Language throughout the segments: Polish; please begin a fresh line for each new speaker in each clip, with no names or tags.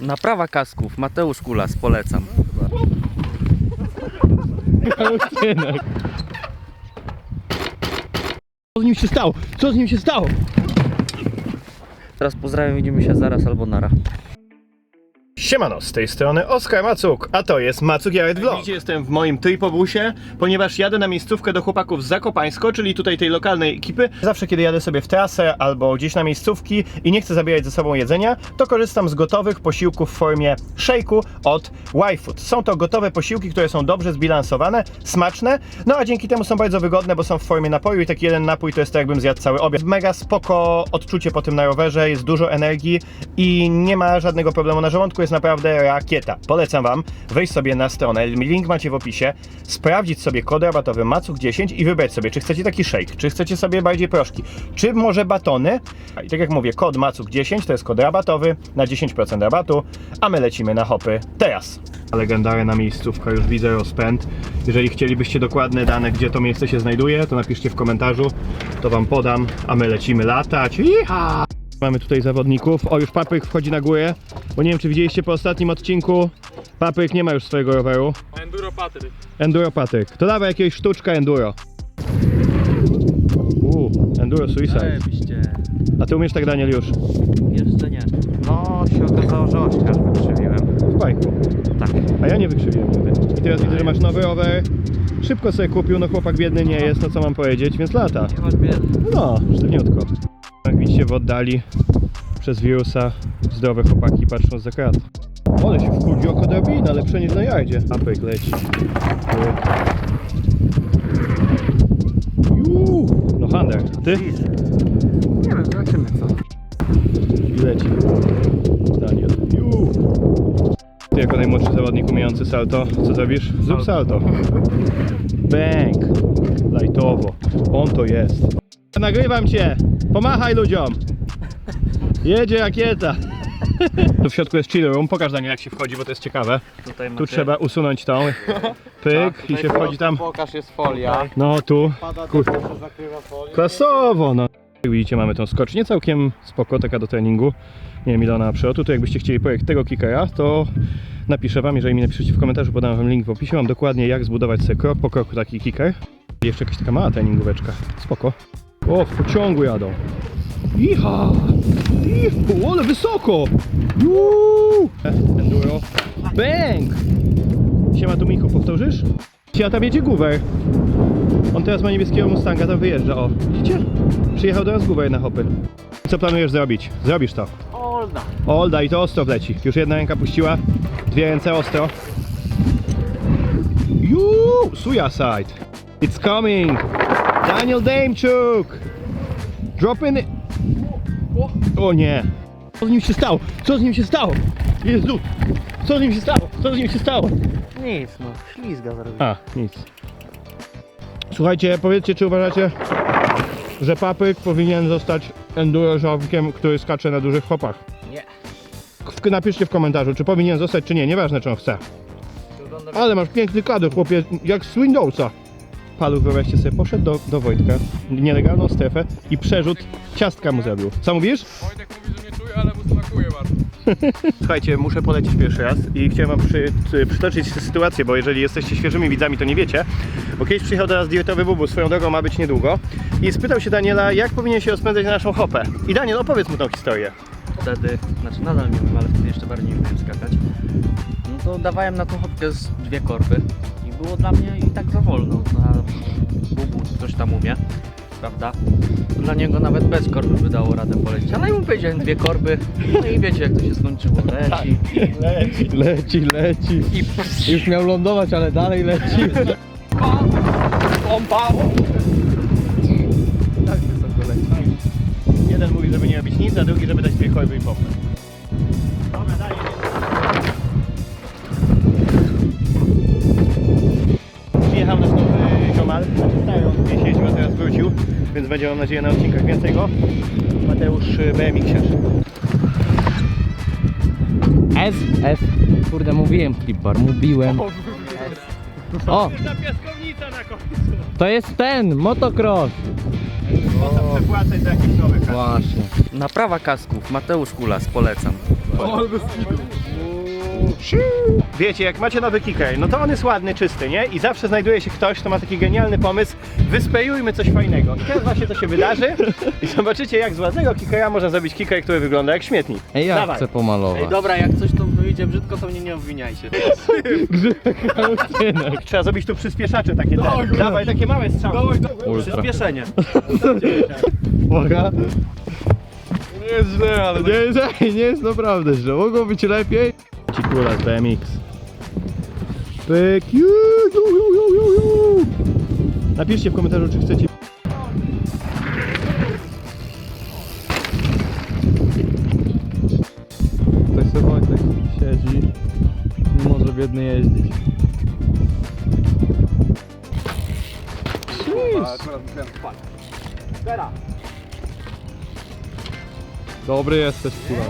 Naprawa kasków, Mateusz Kulas, polecam.
Co z nim się stało? Co z nim się stało?
Teraz pozdrawiam, widzimy się zaraz albo nara.
Siemano, z tej strony Oskar Macuk, a to jest Macuk Jared Vlog. Widzicie, jestem w moim tripobusie, ponieważ jadę na miejscówkę do chłopaków z Zakopańsko, czyli tutaj tej lokalnej ekipy. Zawsze kiedy jadę sobie w trasę albo gdzieś na miejscówki i nie chcę zabierać ze sobą jedzenia, to korzystam z gotowych posiłków w formie shake'u od YFood. Są to gotowe posiłki, które są dobrze zbilansowane, smaczne, no a dzięki temu są bardzo wygodne, bo są w formie napoju i taki jeden napój to jest tak jakbym zjadł cały obiad. Mega spoko odczucie po tym na rowerze, jest dużo energii i nie ma żadnego problemu na żołądku, jest naprawdę rakieta. Polecam Wam wejść sobie na stronę, link macie w opisie, sprawdzić sobie kod rabatowy MACUK10 i wybrać sobie, czy chcecie taki shake, czy chcecie sobie bardziej proszki, czy może batony. I tak jak mówię, kod MACUK10 to jest kod rabatowy na 10% rabatu, a my lecimy na hopy teraz. Legendarna miejscówka, już widzę rozpęd. Jeżeli chcielibyście dokładne dane, gdzie to miejsce się znajduje, to napiszcie w komentarzu, to Wam podam, a my lecimy latać. Mamy tutaj zawodników. O, już Papryk wchodzi na górę, bo nie wiem, czy widzieliście po ostatnim odcinku. Papryk nie ma już swojego roweru.
Enduro Patry.
Enduro Patryk. To dawaj jakiegoś sztuczka enduro. Uuu, enduro suicide.
Zajebiście.
A ty umiesz tak, Daniel, już?
Jeszcze nie. No, się okazało, że ośkarz wykrzywiłem.
W bajku.
Tak.
A ja nie wykrzywiłem wtedy. I teraz widzę, że masz nowy rower. Szybko sobie kupił, no chłopak biedny nie jest, no co mam powiedzieć, więc lata.
Nie masz biedy.
No, sztywniutko. Jak widzicie w oddali przez wirusa zdrowe chłopaki patrzą za krat. Ale się wkurdził oko drabina, lepsze niż na jardzie. Apek leci. Juuu, no Hander, a ty?
Nie wiem, zobaczymy co.
I leci. Daniel. Juuu. Ty jako najmłodszy zawodnik umiejący salto, co zrobisz? Zrób salto. Bang. Lajtowo. On to jest. Nagrywam cię. Pomachaj ludziom. Jedzie rakieta. Tu w środku jest chill room. Pokaż Daniel jak się wchodzi, bo to jest ciekawe.
Tutaj
Tu trzeba usunąć tą. Pyk i się wchodzi tam.
Pokaż, jest folia.
No tu. Kur... Klasowo no. Jak widzicie mamy tą skocznię całkiem spoko, taka do treningu. Nie wiem ile ona ma przelotu, to jakbyście chcieli projekt tego kickera, to napiszę wam, jeżeli mi napiszecie w komentarzu, podam wam link w opisie, mam dokładnie jak zbudować sobie krok po kroku taki kicker. I jeszcze jakaś taka mała treningóweczka, spoko. O, w pociągu jadą. Iha! Ihu, ale wysoko! Juuu! Enduro. Bang! Siema tu Michu, powtórzysz? A tam jedzie Guwer. On teraz ma niebieskiego Mustanga, tam wyjeżdża, o. Widzicie? Przyjechał do nas Guwer na hopy. Co planujesz zrobić? Zrobisz to.
Olda.
Olda i to ostro wleci. Już jedna ręka puściła, dwie ręce ostro. Juu, suicide. It's coming. Daniel Damechuk. Drop in it. O nie. Co z nim się stało? Co z nim się stało? Jezu. Co z nim się stało? Co z nim się stało?
Nic, no, ślizga zrobił.
A, nic. Słuchajcie, powiedzcie, czy uważacie, że papryk powinien zostać enduro żołkiem, który skacze na dużych hopach?
Nie.
W- Napiszcie w komentarzu, czy powinien zostać, czy nie, nieważne, czy on chce. Ale masz piękny kadr, chłopie, jak z Windowsa. Paluch, wyobraźcie sobie, poszedł do, do Wojtka, nielegalną strefę i przerzut ciastka mu zrobił. Co mówisz?
Wojtek mówi, że nie czuje, ale mu smakuje bardzo.
Słuchajcie, muszę polecieć pierwszy raz i chciałem wam przy, przy, przytoczyć sytuację, bo jeżeli jesteście świeżymi widzami, to nie wiecie. Bo kiedyś przyjechał do nas dietowy bubu, swoją drogą ma być niedługo i spytał się Daniela, jak powinien się rozpędzać na naszą hopę. I Daniel, opowiedz mu tą historię.
wtedy, znaczy nadal nie wiem, ale wtedy jeszcze bardziej nie umiem skakać. No to dawałem na tą hopkę z dwie korby było dla mnie i tak za wolno. Na bubu coś tam umie, prawda? Dla niego nawet bez korby by dało radę polecieć, ale ja mu powiedziałem dwie korby, no i wiecie jak to się skończyło, leci
Leci, leci, leci.
i
Już miał lądować, ale dalej leci.
pompa! Tak wysoko leci.
Jeden mówi, żeby nie robić nic, a drugi, żeby dać dwie korby i pompę. On gdzieś jeździł, a teraz wrócił, więc będzie mam nadzieję na odcinkach więcej go. Mateusz y, BMX-iarz.
S, S. Kurde, mówiłem flipbar, mówiłem. O,
Ta piaskownica na końcu.
to jest ten, motocross.
Można przepłacać za jakiś nowy kar.
Właśnie.
Naprawa kasków, Mateusz Kulas, polecam.
Wiecie, jak macie nowy kicker, no to on jest ładny, czysty, nie? I zawsze znajduje się ktoś, kto ma taki genialny pomysł, wyspejujmy coś fajnego. I teraz właśnie to się wydarzy i zobaczycie, jak z ładnego kickera można zrobić kicker, który wygląda jak śmietnik.
Ej, ja
Dawaj.
chcę pomalować.
Ej, dobra, jak coś to wyjdzie brzydko, to mnie nie obwiniajcie.
Trzeba zrobić tu przyspieszacze takie, te. Dawaj, takie małe strzały.
Ultra.
Przyspieszenie.
Uwaga.
Nie jest źle, ale
Nie jest, ej, nie jest naprawdę źle, mogło być lepiej. Ci kula z BMX. Pyk, ju, ju, ju, ju, ju, ju. Napiszcie w komentarzu, czy chcecie
Ktoś sobie Wojtek siedzi. Nie może biedny jeździć. Dobry jesteś, kurwa.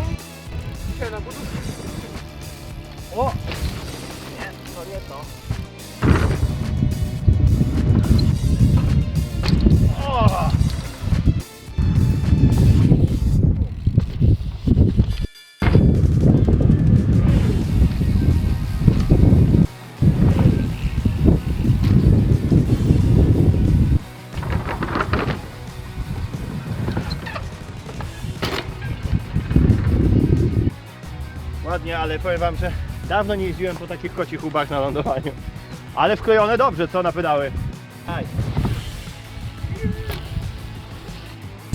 Ładnie, ale powiem wam, że dawno nie jeździłem po takich kocich łbach na lądowaniu. Ale wklejone dobrze, co na pedały.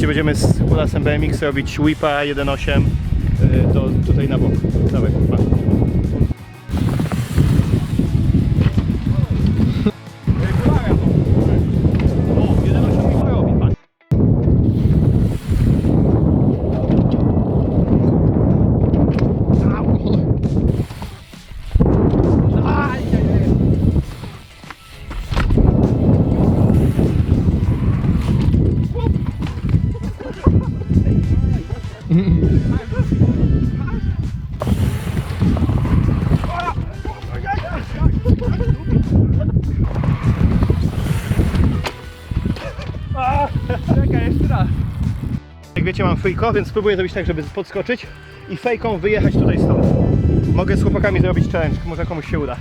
Będziemy z kulasem BMX robić whipa 1.8 y, to tutaj na bok. Dawaj, kurwa. Czekaj, jeszcze raz. Jak wiecie, mam fejko, więc spróbuję zrobić tak, żeby podskoczyć i fejką wyjechać tutaj stąd. Mogę z chłopakami zrobić challenge, może komuś się uda.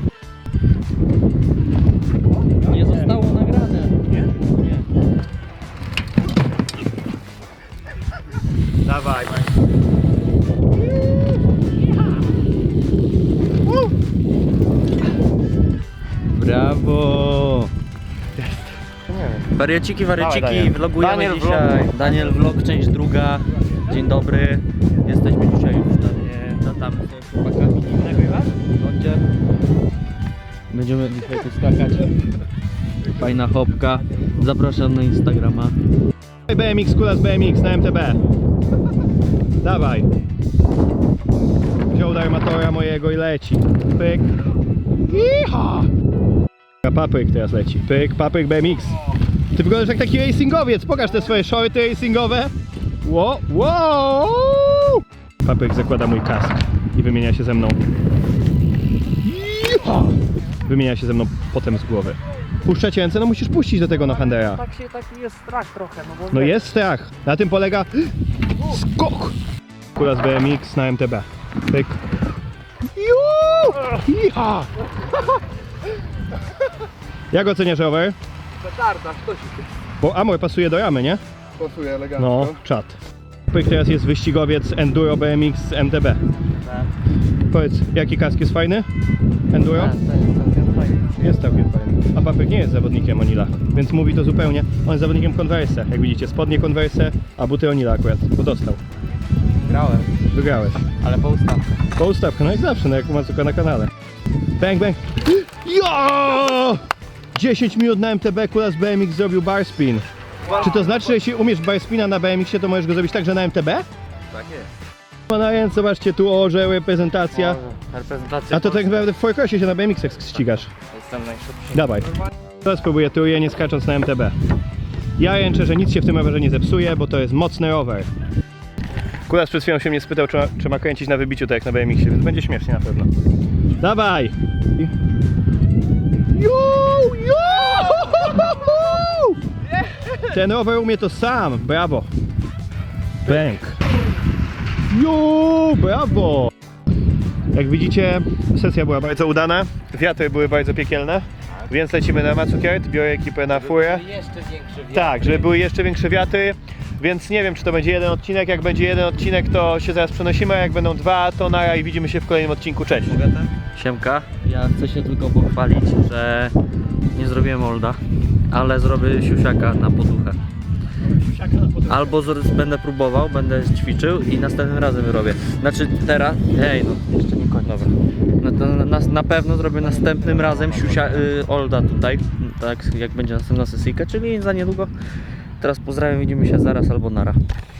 Nie zostało nagrane.
Nie?
Nie.
Dawaj.
Brawo!
Wariaciki, wariaciki,
Dawaj, Daniel.
vlogujemy
Daniel
dzisiaj. Daniel Vlog, część druga. Dzień dobry. Jesteśmy dzisiaj już pewnie no tam z chłopakami. Nagrywasz? Będziemy dzisiaj tu skakać. Fajna hopka. Zapraszam na Instagrama.
BMX, kula z BMX na MTB. Dawaj. Wziął do armatora mojego i leci. Pyk. Iha! Papryk teraz leci. Pyk, papryk BMX. Ty wyglądasz jak taki racingowiec. Pokaż te swoje shorty racingowe. Wow, wow! Zakłada mój kask i wymienia się ze mną. Iha! Wymienia się ze mną potem z głowy. Puszczacie ręce? No musisz puścić do tego na handera.
Tak się, taki jest strach trochę, no bo
No jest strach. Na tym polega skok. Kula z BMX na MTB. Pyk. Ju! Iha! Jak oceniasz rower?
Petarda, ktoś
Bo Amor pasuje do ramy, nie?
pasuje elegancko.
No, czat. Pyk teraz jest wyścigowiec Enduro BMX z MTB. Powiedz, jaki kask jest fajny? Enduro? Jest całkiem fajny. A Papyk nie jest zawodnikiem Onila, więc mówi to zupełnie. On jest zawodnikiem Converse. Jak widzicie, spodnie Converse, a buty Onila akurat, bo dostał.
Grałem,
Wygrałeś.
ale po ustawce.
Po ustawkę, no jak zawsze, no jak u Macuka na kanale. Bang, bang. Jo! 10 minut na MTB, kula z BMX zrobił bar spin. Czy to znaczy, że jeśli umiesz bar spina na BMX-ie, to możesz go zrobić także na MTB?
Tak jest.
No więc zobaczcie, tu orzeł, prezentacja.
Reprezentacja.
A to tak naprawdę w Forecrossie się na BMX-ach ścigasz.
Jestem najszybszy.
Dawaj. Teraz spróbuję trójnie, nie skacząc na MTB. Ja ręczę, że nic się w tym rowerze nie zepsuje, bo to jest mocny rower. Kuras przed chwilą się mnie spytał, czy ma, czy ma kręcić na wybiciu, tak jak na BMX-ie, więc będzie śmiesznie na pewno. Dawaj! Ten rower umie to sam, brawo! Bęk! Ju, brawo! Jak widzicie, sesja była bardzo udana, wiatry były bardzo piekielne, więc lecimy na Matsukiart, biorę ekipę na furę. Tak, żeby były jeszcze większe wiatry, więc nie wiem, czy to będzie jeden odcinek. Jak będzie jeden odcinek, to się zaraz przenosimy, a jak będą dwa, to nara i widzimy się w kolejnym odcinku. Cześć!
Siemka, ja chcę się tylko pochwalić, że nie zrobiłem olda, ale zrobię siusiaka na poduchę. Albo z- będę próbował, będę ćwiczył i następnym razem robię. Znaczy teraz, hej no, jeszcze nie koniec. Dobra. No to na, na pewno zrobię następnym razem siusia, y, olda tutaj, tak jak będzie następna sesyjka, czyli za niedługo. Teraz pozdrawiam, widzimy się zaraz albo nara.